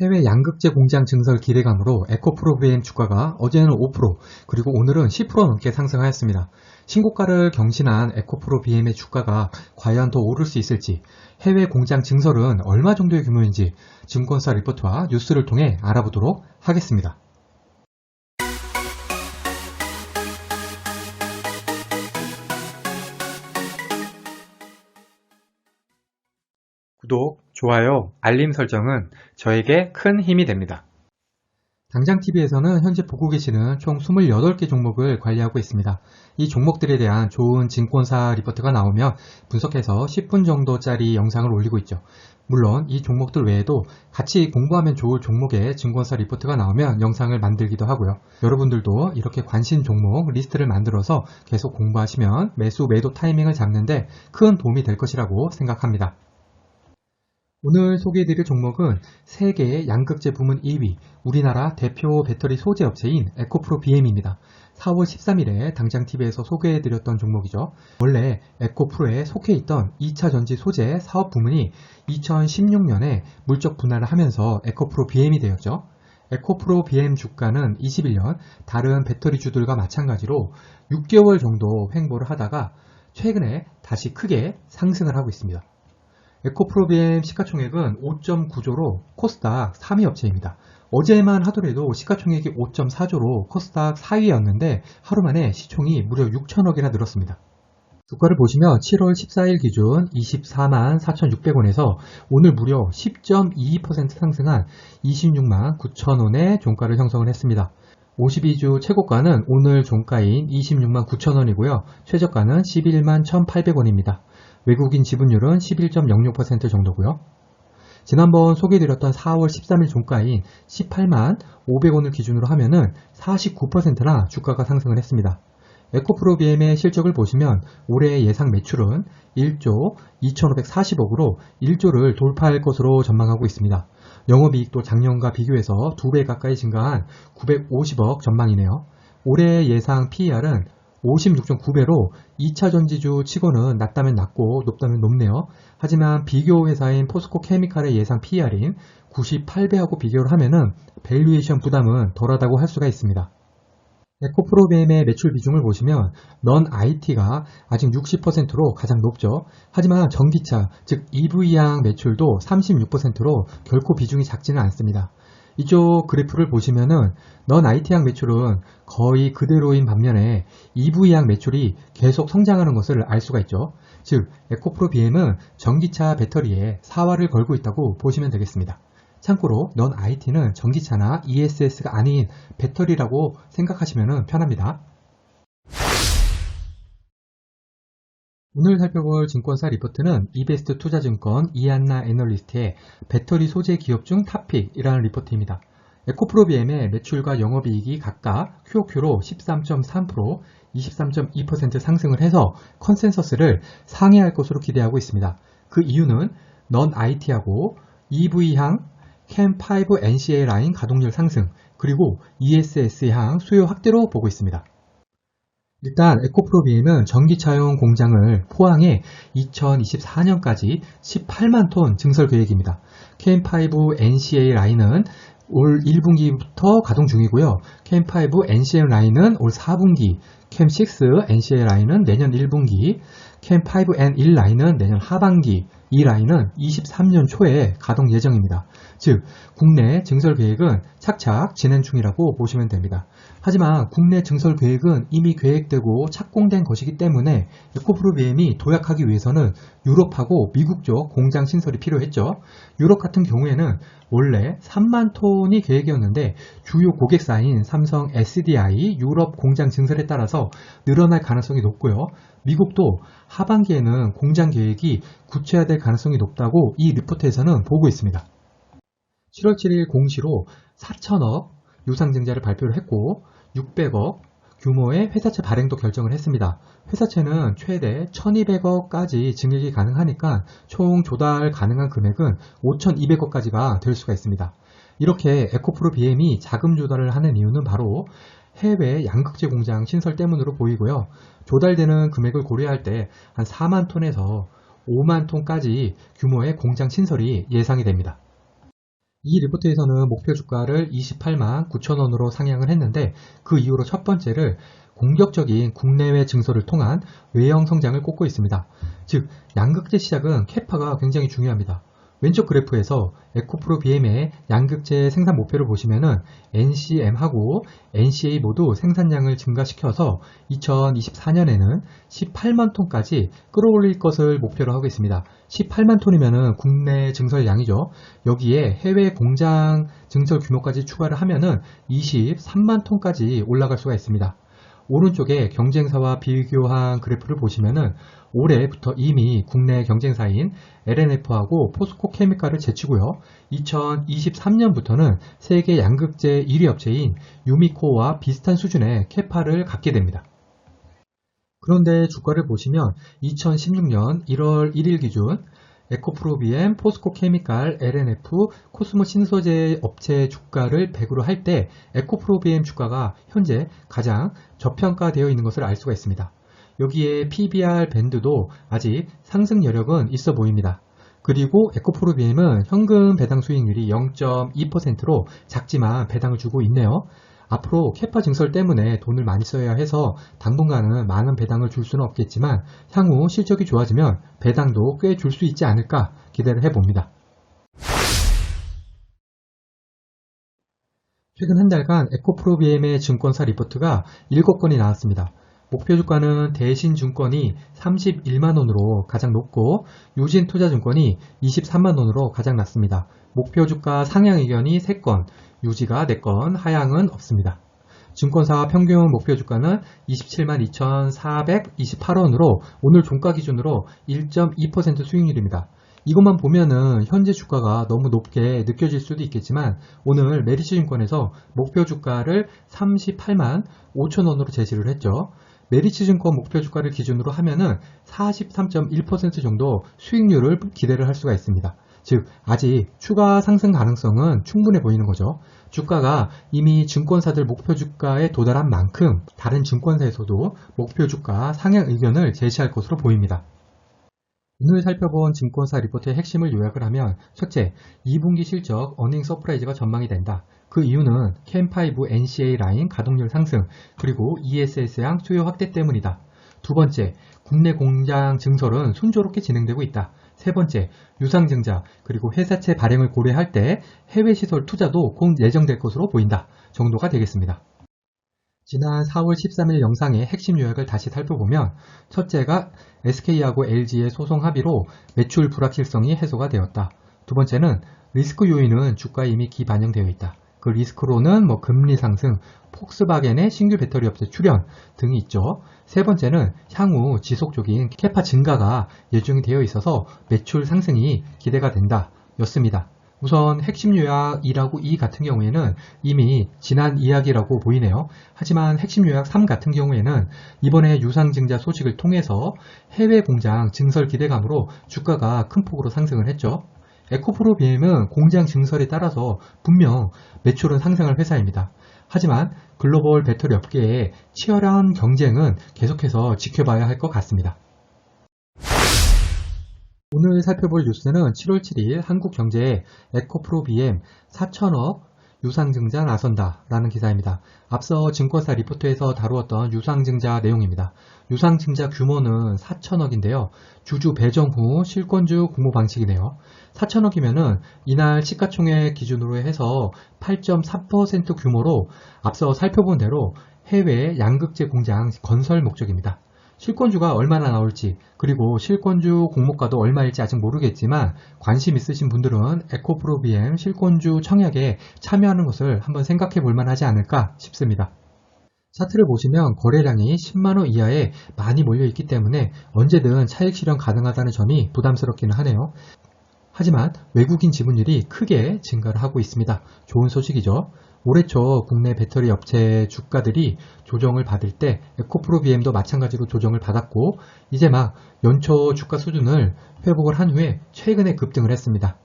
해외 양극재 공장 증설 기대감으로 에코 프로비엠 주가가 어제는 5% 그리고 오늘은 10% 넘게 상승하였습니다. 신고가를 경신한 에코프로비엠의 주가가 과연 더 오를 수 있을지 해외 공장 증설은 얼마 정도의 규모인지 증권사 리포트와 뉴스를 통해 알아보도록 하겠습니다. 구독, 좋아요, 알림 설정은 저에게 큰 힘이 됩니다. 당장TV에서는 현재 보고 계시는 총 28개 종목을 관리하고 있습니다. 이 종목들에 대한 좋은 증권사 리포트가 나오면 분석해서 10분 정도짜리 영상을 올리고 있죠. 물론 이 종목들 외에도 같이 공부하면 좋을 종목의 증권사 리포트가 나오면 영상을 만들기도 하고요. 여러분들도 이렇게 관심 종목 리스트를 만들어서 계속 공부하시면 매수 매도 타이밍을 잡는데 큰 도움이 될 것이라고 생각합니다. 오늘 소개해드릴 종목은 세계 양극재 부문 2위 우리나라 대표 배터리 소재 업체인 에코프로 BM입니다. 4월 13일에 당장TV에서 소개해드렸던 종목이죠. 원래 에코프로에 속해 있던 2차 전지 소재 사업 부문이 2016년에 물적 분할을 하면서 에코프로 BM이 되었죠. 에코프로 BM 주가는 21년 다른 배터리 주들과 마찬가지로 6개월 정도 횡보를 하다가 최근에 다시 크게 상승을 하고 있습니다. 에코프로비엠 시가총액은 5.9조로 코스닥 3위 업체입니다. 어제만 하더라도 시가총액이 5.4조로 코스닥 4위였는데 하루 만에 시총이 무려 6천억이나 늘었습니다. 주가를 보시면 7월 14일 기준 24만 4,600원에서 오늘 무려 10.22% 상승한 26만 9천원의 종가를 형성을 했습니다. 52주 최고가는 오늘 종가인 26만 9천원이고요. 최저가는 11만 1,800원입니다. 외국인 지분율은 11.06% 정도고요. 지난번 소개해드렸던 4월 13일 종가인 18만 500원을 기준으로 하면은 49%나 주가가 상승을 했습니다. 에코프로비엠의 실적을 보시면 올해 예상 매출은 1조 2540억으로 1조를 돌파할 것으로 전망하고 있습니다. 영업이익도 작년과 비교해서 2배 가까이 증가한 950억 전망이네요. 올해 예상 PER은 56.9배로 2차 전지주 치고는 낮다면 낮고 높다면 높네요. 하지만 비교 회사인 포스코 케미칼의 예상 PR인 98배하고 비교를 하면은 밸류에이션 부담은 덜하다고 할 수가 있습니다. 에코프로비엠의 매출 비중을 보시면 넌 IT가 아직 60%로 가장 높죠. 하지만 전기차, 즉 EV양 매출도 36%로 결코 비중이 작지는 않습니다. 이쪽 그래프를 보시면은 넌 IT양 매출은 거의 그대로인 반면에 EV양 매출이 계속 성장하는 것을 알 수가 있죠. 즉, 에코프로 BM은 전기차 배터리에 사활을 걸고 있다고 보시면 되겠습니다. 참고로 넌 IT는 전기차나 ESS가 아닌 배터리라고 생각하시면 편합니다. 오늘 살펴볼 증권사 리포트는 이베스트 투자증권 이안나 애널리스트의 배터리 소재 기업 중 탑픽이라는 리포트입니다. 에코프로비엠의 매출과 영업이익이 각각 QOQ로 13.3%, 23.2% 상승을 해서 컨센서스를 상회할 것으로 기대하고 있습니다. 그 이유는 넌 IT하고 EV향 캠5 NCA 라인 가동률 상승, 그리고 ESS향 수요 확대로 보고 있습니다. 일단 에코프로비엠은 전기차용 공장을 포항에 2024년까지 18만 톤 증설 계획입니다. 캠5 NCA 라인은 올 1분기부터 가동 중이고요. 캠5 NCA 라인은 올 4분기, 캠6 NCA 라인은 내년 1분기, 캠5N1 라인은 내년 하반기, 이 라인은 23년 초에 가동 예정입니다. 즉, 국내 증설 계획은 착착 진행 중이라고 보시면 됩니다. 하지만 국내 증설 계획은 이미 계획되고 착공된 것이기 때문에 에코프로비엠이 도약하기 위해서는 유럽하고 미국 쪽 공장 신설이 필요했죠. 유럽 같은 경우에는 원래 3만 톤이 계획이었는데 주요 고객사인 삼성 SDI 유럽 공장 증설에 따라서 늘어날 가능성이 높고요. 미국도 하반기에는 공장 계획이 구체화될 가능성이 높다고 이 리포트에서는 보고 있습니다. 7월 7일 공시로 4천억 유상증자를 발표를 했고 600억 규모의 회사채 발행도 결정을 했습니다. 회사채는 최대 1200억까지 증액이 가능하니까 총 조달 가능한 금액은 5200억까지가 될 수가 있습니다. 이렇게 에코프로 BM이 자금 조달을 하는 이유는 바로 해외 양극재 공장 신설 때문으로 보이고요. 조달되는 금액을 고려할 때 한 4만 톤에서 5만 톤까지 규모의 공장 신설이 예상이 됩니다. 이 리포트에서는 목표 주가를 28만 9천원으로 상향을 했는데 그 이후로 첫 번째를 공격적인 국내외 증설을 통한 외형 성장을 꼽고 있습니다. 즉 양극재 시작은 캐파가 굉장히 중요합니다. 왼쪽 그래프에서 에코프로 BM의 양극재 생산 목표를 보시면은 NCM하고 NCA 모두 생산량을 증가시켜서 2024년에는 18만 톤까지 끌어올릴 것을 목표로 하고 있습니다. 18만 톤이면은 국내 증설량이죠. 여기에 해외 공장 증설 규모까지 추가를 하면은 23만 톤까지 올라갈 수가 있습니다. 오른쪽에 경쟁사와 비교한 그래프를 보시면은 올해부터 이미 국내 경쟁사인 LNF하고 포스코 케미칼을 제치고요. 2023년부터는 세계 양극재 1위 업체인 유미코와 비슷한 수준의 캐파를 갖게 됩니다. 그런데 주가를 보시면 2016년 1월 1일 기준 에코프로비엠, 포스코 케미칼, LNF, 코스모 신소재 업체 주가를 100으로 할 때 에코프로비엠 주가가 현재 가장 저평가되어 있는 것을 알 수가 있습니다. 여기에 PBR 밴드도 아직 상승 여력은 있어 보입니다. 그리고 에코프로비엠은 현금 배당 수익률이 0.2%로 작지만 배당을 주고 있네요. 앞으로 캐파 증설 때문에 돈을 많이 써야 해서 당분간은 많은 배당을 줄 수는 없겠지만 향후 실적이 좋아지면 배당도 꽤 줄 수 있지 않을까 기대를 해봅니다. 최근 한 달간 에코프로비엠의 증권사 리포트가 7건이 나왔습니다. 목표 주가는 대신 증권이 31만원으로 가장 높고 유진투자증권이 23만원으로 가장 낮습니다. 목표 주가 상향 의견이 3건, 유지가 4건, 하향은 없습니다. 증권사 평균 목표 주가는 27만 2,428원으로 오늘 종가 기준으로 1.2% 수익률입니다. 이것만 보면은 현재 주가가 너무 높게 느껴질 수도 있겠지만 오늘 메리츠 증권에서 목표 주가를 38만 5천원으로 제시를 했죠. 메리츠 증권 목표 주가를 기준으로 하면은 43.1% 정도 수익률을 기대를 할 수가 있습니다. 즉 아직 추가 상승 가능성은 충분해 보이는 거죠. 주가가 이미 증권사들 목표 주가에 도달한 만큼 다른 증권사에서도 목표 주가 상향 의견을 제시할 것으로 보입니다. 오늘 살펴본 증권사 리포트의 핵심을 요약을 하면 첫째, 2분기 실적 어닝 서프라이즈가 전망이 된다. 그 이유는 캠5 NCA 라인 가동률 상승 그리고 ESS양 수요 확대 때문이다. 두 번째, 국내 공장 증설은 순조롭게 진행되고 있다. 세 번째, 유상증자 그리고 회사채 발행을 고려할 때 해외 시설 투자도 곧 예정될 것으로 보인다 정도가 되겠습니다. 지난 4월 13일 영상의 핵심 요약을 다시 살펴보면 첫째가 SK하고 LG의 소송 합의로 매출 불확실성이 해소가 되었다. 두 번째는 리스크 요인은 주가에 이미 기반영되어 있다. 그 리스크로는 뭐 금리 상승, 폭스바겐의 신규 배터리 업체 출현 등이 있죠. 세 번째는 향후 지속적인 캐파 증가가 예정이 되어 있어서 매출 상승이 기대가 된다 였습니다. 우선 핵심 요약 2라고 2 같은 경우에는 이미 지난 이야기라고 보이네요. 하지만 핵심 요약 3 같은 경우에는 이번에 유상증자 소식을 통해서 해외 공장 증설 기대감으로 주가가 큰 폭으로 상승을 했죠. 에코프로 BM은 공장 증설에 따라서 분명 매출은 상승할 회사입니다. 하지만 글로벌 배터리 업계의 치열한 경쟁은 계속해서 지켜봐야 할 것 같습니다. 오늘 살펴볼 뉴스는 7월 7일 한국경제의 에코프로 BM 4천억 유상증자 나선다 라는 기사입니다. 앞서 증권사 리포트에서 다루었던 유상증자 내용입니다. 유상증자 규모는 4천억인데요. 주주 배정 후 실권주 공모 방식이네요. 4천억이면은 이날 시가총액 기준으로 해서 8.3% 규모로 앞서 살펴본 대로 해외 양극재 공장 건설 목적입니다. 실권주가 얼마나 나올지 그리고 실권주 공모가도 얼마일지 아직 모르겠지만 관심 있으신 분들은 에코프로비엠 실권주 청약에 참여하는 것을 한번 생각해 볼 만하지 않을까 싶습니다. 차트를 보시면 거래량이 10만원 이하에 많이 몰려 있기 때문에 언제든 차익 실현 가능하다는 점이 부담스럽기는 하네요. 하지만 외국인 지분율이 크게 증가를 하고 있습니다. 좋은 소식이죠. 올해 초 국내 배터리 업체 주가들이 조정을 받을 때 에코프로 BM도 마찬가지로 조정을 받았고 이제 막 연초 주가 수준을 회복을 한 후에 최근에 급등을 했습니다.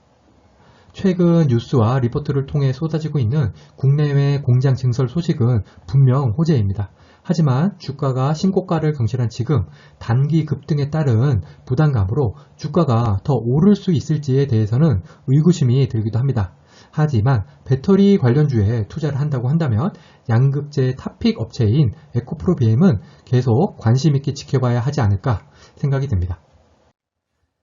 최근 뉴스와 리포트를 통해 쏟아지고 있는 국내외 공장 증설 소식은 분명 호재입니다. 하지만 주가가 신고가를 경신한 지금 단기 급등에 따른 부담감으로 주가가 더 오를 수 있을지에 대해서는 의구심이 들기도 합니다. 하지만 배터리 관련주에 투자를 한다고 한다면 양극재 탑픽 업체인 에코프로 BM은 계속 관심 있게 지켜봐야 하지 않을까 생각이 듭니다.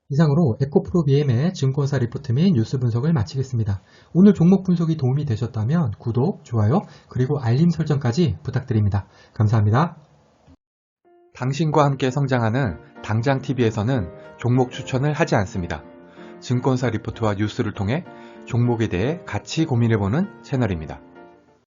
이상으로 에코프로 BM의 증권사 리포트 및 뉴스 분석을 마치겠습니다. 오늘 종목 분석이 도움이 되셨다면 구독, 좋아요, 그리고 알림 설정까지 부탁드립니다. 감사합니다. 당신과 함께 성장하는 당장TV에서는 종목 추천을 하지 않습니다. 증권사 리포트와 뉴스를 통해 종목에 대해 같이 고민해보는 채널입니다.